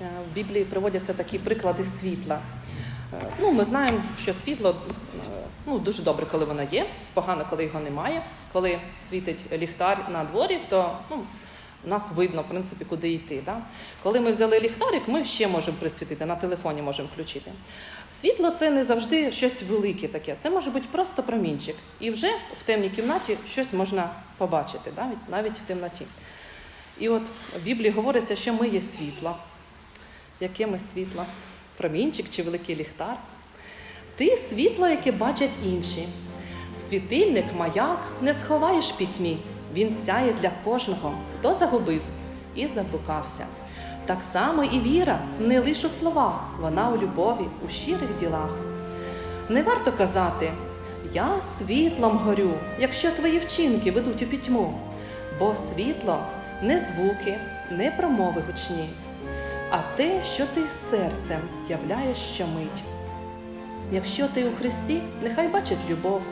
Е, В Біблії приводяться такі приклади світла. Е, Ну, ми знаємо, що світло е, ну, дуже добре, коли воно є, погано, коли його немає. Коли світить ліхтар на дворі, то ну, нас видно, в принципі, куди йти. Да? Коли ми взяли ліхтарик, ми ще можемо присвітити, на телефоні можемо включити. Світло це не завжди щось велике таке, це може бути просто промінчик. І вже в темній кімнаті щось можна побачити, навіть, навіть в темноті. І от в Біблії говориться, що ми є світло. Ми світло? Промінчик чи великий ліхтар? Ти світло, яке бачать інші. Світильник, маяк не сховаєш пітьмі. Він сяє для кожного, хто загубив і заблукався. Так само і віра не лише у словах, вона у любові, у щирих ділах. Не варто казати Я світлом горю, якщо твої вчинки ведуть у пітьму, бо світло не звуки, не промови гучні, а те, що ти серцем являєш щомить. Якщо ти у Христі, нехай бачить любов,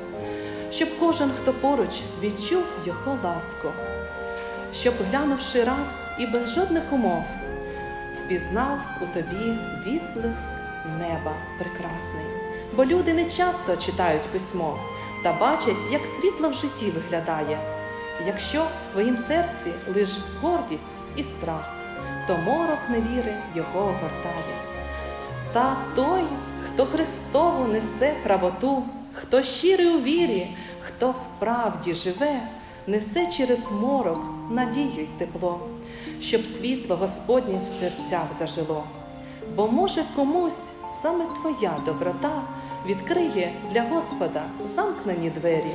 щоб кожен, хто поруч, відчув його ласку, щоб, глянувши раз і без жодних умов, впізнав у тобі відблиск неба прекрасний. Бо люди не часто читають письмо та бачать, як світло в житті виглядає. Якщо в твоїм серці лиш гордість і страх, то морок невіри його огортає. Та той, хто Христову несе правоту, хто щирий у вірі, хто в правді живе, несе через морок надію й тепло, щоб світло Господнє в серцях зажило. Бо може комусь саме твоя доброта відкриє для Господа замкнені двері,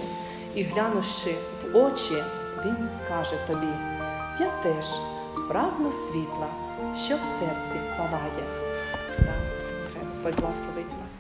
і глянувши в очі, Він скаже тобі: Я теж прагну світла, що в серці палає. Так, Хай Господь благословить вас.